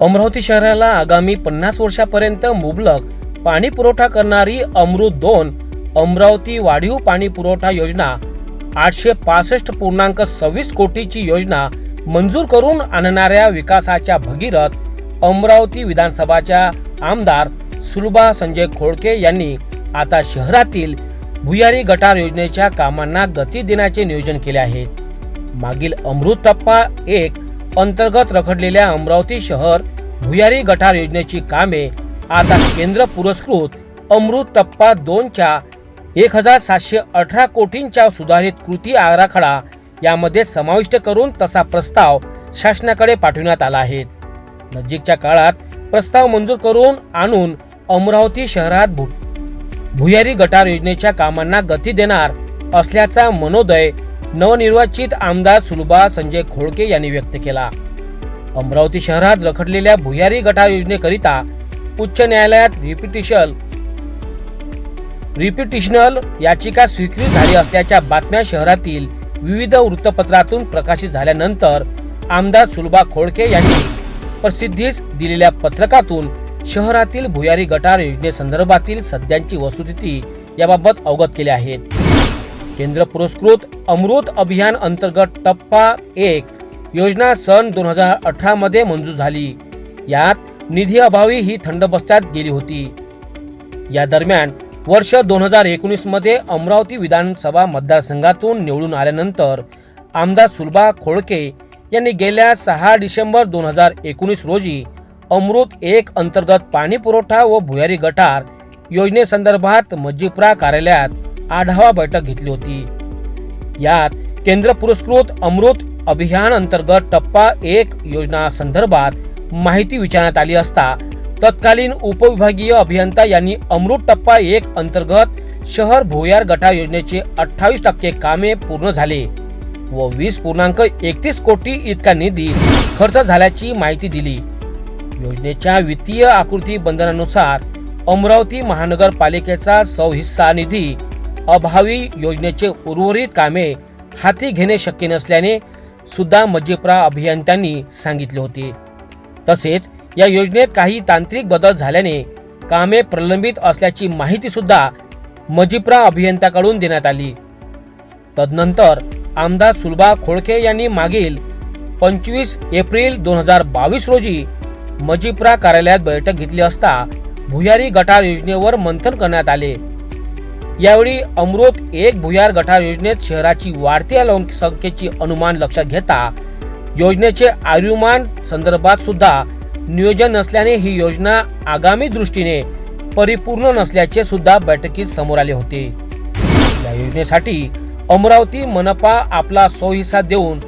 अमरावती शहराला आगामी पन्नास वर्षापर्यंत मुबलक पाणी पुरवठा करणारी अमृत दोन अमरावती वाढीव पाणी पुरवठा योजना आठशे पासष्ट पूर्णांक सव्वीस कोटीची योजना मंजूर करून आणणाऱ्या विकासाच्या भगीरथ अमरावती विधानसभाच्या आमदार सुलभा संजय खोडके यांनी आता शहरातील भुयारी गटार योजनेच्या कामांना गती देण्याचे नियोजन केले आहे. मागील अमृत टप्पा एक अंतर्गत रखडलेल्या अमरावती शहर भुयारी गटार योजनेची कामे आता केंद्र पुरस्कृत अमृत टप्पा दोनच्या एक हजार सातशे अठरा कोटींच्या सुधारित कृती आराखडा यामध्ये समाविष्ट करून तसा प्रस्ताव शासनाकडे पाठविण्यात आला आहे. नजीकच्या काळात प्रस्ताव मंजूर करून आणून अमरावती शहरात भु भुयारी गटार योजनेच्या कामांना गती देणार असल्याचा मनोदय नवनिर्वाचित आमदार सुलभा संजय खोडके यांनी व्यक्त केला. अमरावती शहरात रखडलेल्या भुयारी गटार योजनेकरिता उच्च न्यायालयात रिपिटिशल रिपिटिशनल याचिका स्वीकृत झाली असल्याच्या बातम्या शहरातील विविध वृत्तपत्रातून प्रकाशित झाल्यानंतर आमदार सुलभा खोडके यांनी प्रसिद्धीस दिलेल्या पत्रकातून शहरातील भुयारी गटार योजनेसंदर्भातील सध्याची वस्तुस्थिती याबाबत अवगत केले आहेत. केंद्र पुरस्कृत अमृत अभियान अंतर्गत टप्पा एक योजना सन दोन हजार अठरा मध्ये मंजूर झाली. यात निधी अभावी ही थंड बस्त्यात गेली होती. या दरम्यान वर्ष दोन हजार एकोणीसमध्ये अमरावती विधानसभा मतदारसंघातून निवडून आल्यानंतर आमदार सुलभा खोळके यांनी गेल्या सहा डिसेंबर दोन हजार एकोणीस रोजी अमृत एक अंतर्गत पाणी पुरवठा व भुयारी गटार योजनेसंदर्भात मज्जिप्रा कार्यालयात आढावा बैठक घेतली होती. यात केंद्र पुरस्कृत अमृत अभियान अंतर्गत टप्पा एक योजना संदर्भात माहिती विचारण्यात आली असता तत्कालीन उपविभागीय अभियंता यांनी अमृत टप्पा एक अंतर्गत शहर भुयार गटा योजनेचे अठ्ठावीस टक्के कामे पूर्ण झाले व वीस पूर्णांक एकतीस कोटी इतका निधी खर्च झाल्याची माहिती दिली. योजनेच्या वित्तीय आकृती बंधनानुसार अमरावती महानगरपालिकेचा सौ हिस्सा निधी अभावी योजनेचे उर्वरित कामे हाती घेणे शक्य नसल्याने सुद्धा मजिप्रा अभियंत्यांनी सांगितले होते. तसेच या योजनेत काही तांत्रिक बदल झाल्याने कामे प्रलंबित असल्याची माहिती सुद्धा मजिप्रा अभियंत्याकडून देण्यात आली. तदनंतर आमदार सुलभा खोळके यांनी मागील पंचवीस एप्रिल दोन हजार बावीस रोजी मजिप्रा कार्यालयात बैठक घेतली असता भुयारी गटार योजनेवर मंथन करण्यात आले. यावेळी अमृत एक भुयार गटार योजनेत शहराची वाढत्या लोकसंख्येची अनुमान लक्षात घेता योजनेचे आयुमान संदर्भात सुद्धा नियोजन नसल्याने ही योजना आगामी दृष्टीने परिपूर्ण नसल्याचे सुद्धा बैठकीत समोर आले होते. या योजनेसाठी अमरावती मनपा आपला सोयीसा देऊन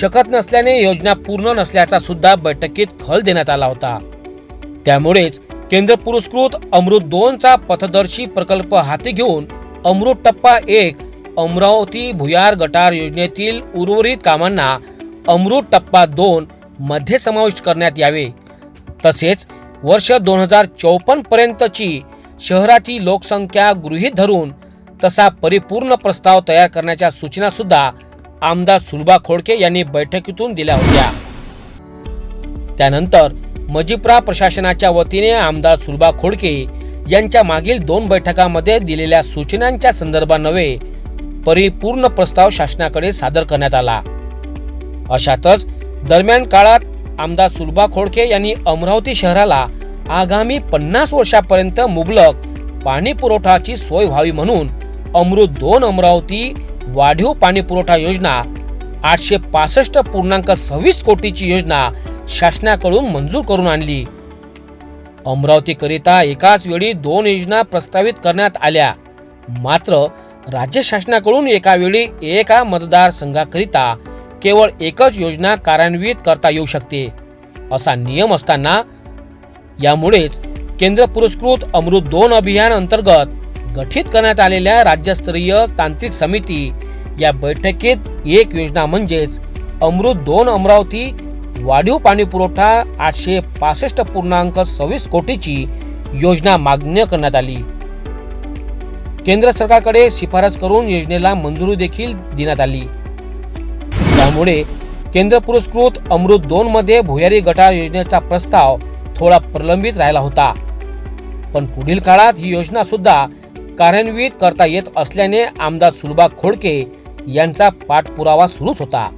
शकत नसल्याने योजना पूर्ण नसल्याचा सुद्धा बैठकीत खल देण्यात आला होता. त्यामुळेच केंद्र पुरस्कृत अमृत दोनचा पथदर्शी प्रकल्प हाती घेऊन अमृत टप्पा एक अमरावती भुयार गटार योजनेतील उर्वरित कामांना अमृत टप्पा दोन मध्ये समाविष्ट करण्यात यावे. तसेच वर्ष दोन हजार चौपन्न पर्यंतची शहराची लोकसंख्या गृहीत धरून तसा परिपूर्ण प्रस्ताव तयार करण्याच्या सूचना सुद्धा आमदार सुलभा खोडके यांनी बैठकीतून दिल्या होत्या. त्यानंतर मजिप्रा प्रशासनाच्या वतीने आमदार सुलभा खोडके यांच्या मागील दोन बैठकांमध्ये दिलेल्या सूचनांच्या संदर्भात नव्हे परिपूर्ण प्रस्ताव शासनाकडे सादर करण्यात आला. अशातच दरम्यान काळात आमदार सुलभा खोडके यांनी अमरावती शहराला आगामी पन्नास वर्षापर्यंत मुबलक पाणी पुरवठाची सोय व्हावी म्हणून अमृत दोन अमरावती वाढीव पाणी पुरवठा योजना आठशे पासष्ट पूर्णांक सव्वीस कोटीची योजना शासनाकडून मंजूर करून आणली. अमरावतीकरिता एकाच वेळी दोन योजना प्रस्तावित करण्यात आल्या. मात्र राज्य शासनाकडून एका वेळी एका मतदारसंघाकरिता केवळ एकच योजना कार्यान्वित करता येऊ शकते असा नियम असताना यामुळेच केंद्र पुरस्कृत अमृत दोन अभियान अंतर्गत गठीत करण्यात आलेल्या राज्यस्तरीय तांत्रिक समिती या बैठकीत एक योजना म्हणजेच अमृत दोन अमरावती वाढीव पाणी पुरवठा आठशे पासष्ट पूर्णांक सव्वीस कोटीची योजना मागण्य करण्यात आली. केंद्र सरकारकडे शिफारस करून योजनेला मंजुरी देखील देण्यात आली. त्यामुळे केंद्र पुरस्कृत अमृत दोन मध्ये भुयारी गटार योजनेचा प्रस्ताव थोडा प्रलंबित राहिला होता. पण पुढील काळात ही योजना सुद्धा कार्यान्वित करता येत असल्याने आमदार सुलभा खोडके यांचा पाठपुरावा सुरूच होता.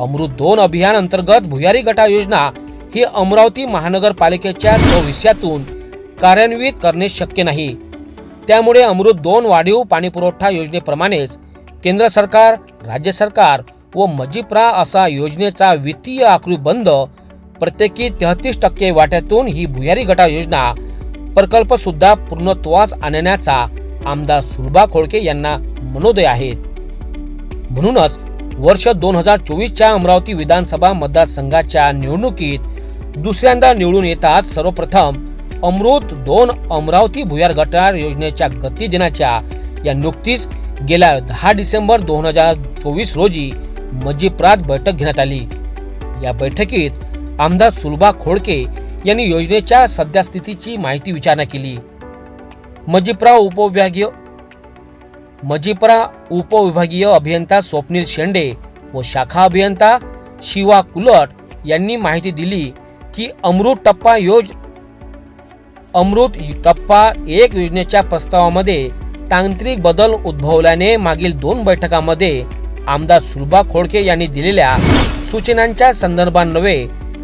अमृत दोन अभियान अंतर्गत भुयारी गटा योजना ही अमरावती महानगरपालिकेच्या भविष्यातून कार्यान्वित करणे शक्य नाही. त्यामुळे अमृत दोन वाढीव पाणीपुरवठा योजनेप्रमाणेच केंद्र सरकार राज्य सरकार व मजिप्रा असा योजनेचा वित्तीय आकृती बंद प्रत्येकी तेहतीस टक्के वाट्यातून ही भुयारी गटा योजना प्रकल्प सुद्धा पूर्णत्वास आणण्याचा आमदार सुलभा खोळके यांना मनोदय आहेत म्हणूनच वर्ष दोन हजार चोवीसच्या अमरावती विधानसभा मतदारसंघाच्या निवडणुकीत दुसऱ्यांदा निवडून येताच सर्वप्रथम अमृत दोन अमरावती भुयार गटार योजनेच्या गती दिनाच्या या नुकतीच गेल्या दहा डिसेंबर दोन हजार चोवीस रोजी मजिप्रात बैठक घेण्यात आली. या बैठकीत आमदार सुलभा खोडके यांनी योजनेच्या सद्यस्थितीची माहिती विचारणा केली. मजिप्रा उपविभागीय मजिपरा उपविभागीय अभियंता स्वप्नील शेंडे व शाखा अभियंता शिवा कुलट यांनी माहिती दिली की अमृत टप्पा योज अमृत टप्पा एक योजनेच्या प्रस्तावामध्ये तांत्रिक बदल उद्भवल्याने मागील दोन बैठकांमध्ये आमदार सुलभा खोडके यांनी दिलेल्या सूचनांच्या संदर्भांनवे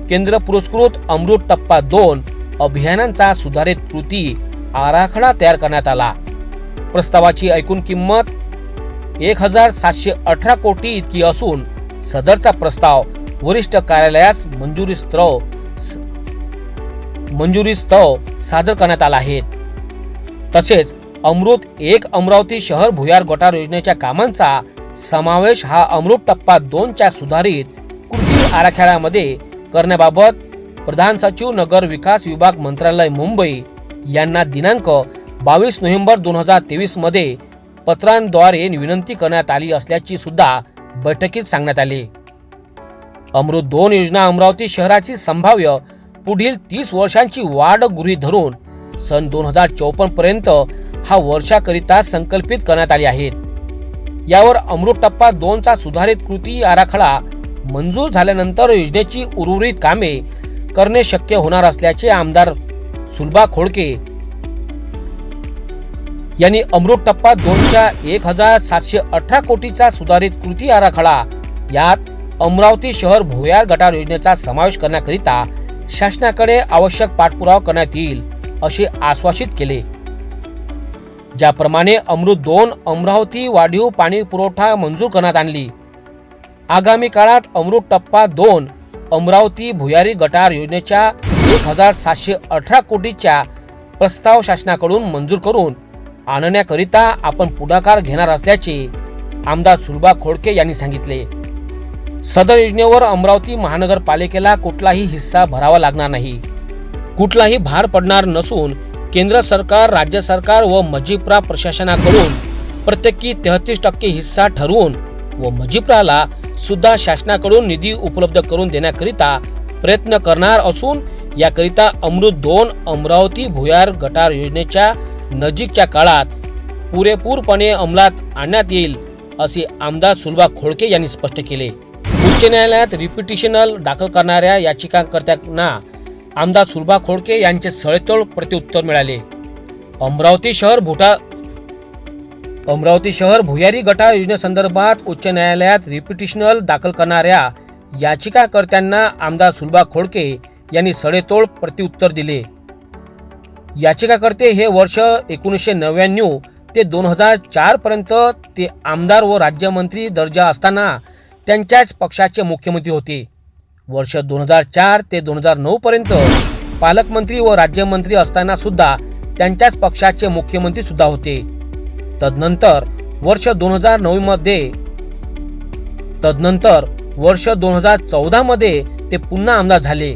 केंद्र पुरस्कृत अमृत टप्पा दोन अभियानांचा सुधारित कृती आराखडा तयार करण्यात आला. प्रस्तावाची ऐकून किंमत एक हजार सातशे अठरा कोटी इतकी असून सदरचा प्रस्ताव वरिष्ठ कार्यालयास मंजुरी स्तव मंजुरी स्तव सादर करण्यात आला आहे. तसेच अमृत एक अमरावती शहर भुयार गटार योजनेच्या कामांचा समावेश हा अमृत टप्पा दोनच्या सुधारित कृती आराखड्यामध्ये करण्याबाबत प्रधान सचिव नगर विकास विभाग मंत्रालय मुंबई यांना दिनांक बावीस नोव्हेंबर दोन हजार तेवीसमध्ये पत्रांद्वारे विनंती करण्यात आली असल्याची सुद्धा बैठकीत सांगण्यात आले. अमृत दोन योजना अमरावती शहराची संभाव्य पुढील तीस वर्षांची वाढ गृहीत धरून सन दोन हजार चौपन्न पर्यंत हा वर्षाकरिता संकल्पित करण्यात आली आहेत यावर अमृत टप्पा दोनचा सुधारित कृती आराखडा मंजूर झाल्यानंतर योजनेची उर्वरित कामे करणे शक्य होणार असल्याचे आमदार सुलभा खोडके यांनी अमृत टप्पा दोनच्या एक हजार सातशे अठरा कोटीचा सुधारित कृती आराखडा यात अमरावती शहर भुयार गटार योजनेचा समावेश करण्याकरिता शासनाकडे आवश्यक पाठपुरावा करण्यात येईल असे आश्वासित केले. ज्याप्रमाणे अमृत दोन अमरावती वाढीव पाणी पुरवठा मंजूर करण्यात आणली. आगामी काळात अमृत टप्पा दोन अमरावती भुयारी गटार योजनेच्या एक हजार सातशे अठरा कोटीच्या प्रस्ताव शासनाकडून मंजूर करून आणण्याकरिता आपण पुढाकार घेणार असल्याचे आमदार सुलभा खोडके यांनी सांगितले. सदर योजनेवर अमरावती महानगरपालिकेला कुठलाही हिस्सा भरावा लागणार नाही. कुठलाही भार पडणार नसून केंद्र सरकार राज्य सरकार व मजिप्रा प्रशासनाकडून प्रत्येकी तेहतीस टक्के हिस्सा ठरवून व मजिप्राला सुद्धा शासनाकडून निधी उपलब्ध करून देण्याकरिता प्रयत्न करणार असून याकरिता अमृत दोन अमरावती भुयार गटार योजनेच्या नजीकच्या काळात पुरेपूरपणे अंमलात आणण्यात येईल असे आमदार सुलभा खोडके यांनी स्पष्ट केले. उच्च न्यायालयात रिपिटिशनल दाखल करणाऱ्या याचिकाकर्त्यांना आमदार सुलभा खोडके यांचे सळेतोड प्रत्युत्तर मिळाले. अमरावती शहर भुटा अमरावती शहर भुयारी गटार योजनेसंदर्भात उच्च न्यायालयात रिपिटिशनल दाखल करणाऱ्या याचिकाकर्त्यांना आमदार सुलभा खोडके यांनी सडेतोड प्रत्युत्तर दिले. याचिकाकर्ते हे वर्ष एकोणीसशे नव्याण्णव ते दोन हजार चारपर्यंत ते आमदार व राज्यमंत्री दर्जा असताना त्यांच्याच पक्षाचे मुख्यमंत्री होते. वर्ष दोन हजार चार ते दोन हजार नऊपर्यंत पालकमंत्री व राज्यमंत्री असताना सुद्धा त्यांच्याच पक्षाचे मुख्यमंत्री सुद्धा होते. तदनंतर वर्ष दोन हजार नऊमध्ये तदनंतर वर्ष दोन हजार चौदामध्ये ते पुन्हा आमदार झाले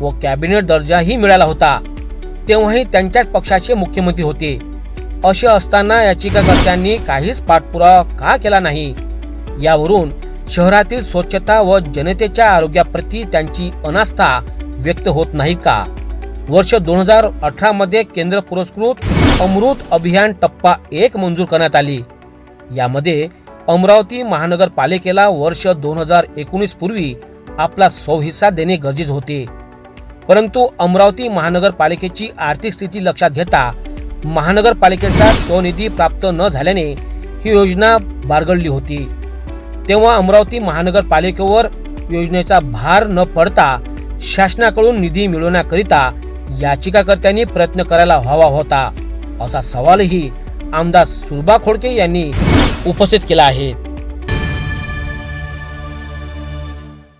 व कॅबिनेट दर्जाही मिळाला होता. तेव्हाही त्यांच्याच पक्षाचे मुख्यमंत्री होते. असे असताना याचिकाकर्त्यांनी काहीच पाठपुरावा का केला नाही? यावरून शहरातील स्वच्छता व जनतेच्या आरोग्याप्रती त्यांची अनास्था व्यक्त होत नाही का? वर्ष दोन हजार अठरामध्ये केंद्र पुरस्कृत अमृत अभियान टप्पा एक मंजूर करण्यात आली. यामध्ये अमरावती महानगरपालिकेला वर्ष दोन हजार एकोणीस पूर्वी आपला हिस्सा देणे गरजेचे होते. परंतु अमरावती महानगरपालिकेची आर्थिक स्थिती लक्षात घेता महानगरपालिकेचा स्वनिधी प्राप्त न झाल्याने ही योजना बारगडली होती. तेव्हा अमरावती महानगरपालिकेवर योजनेचा भार न पडता शासनाकडून निधी मिळवण्याकरिता याचिकाकर्त्यांनी प्रयत्न करायला हवा होता असा सवालही आमदार सुरबा खोडके यांनी उपस्थित केला आहे.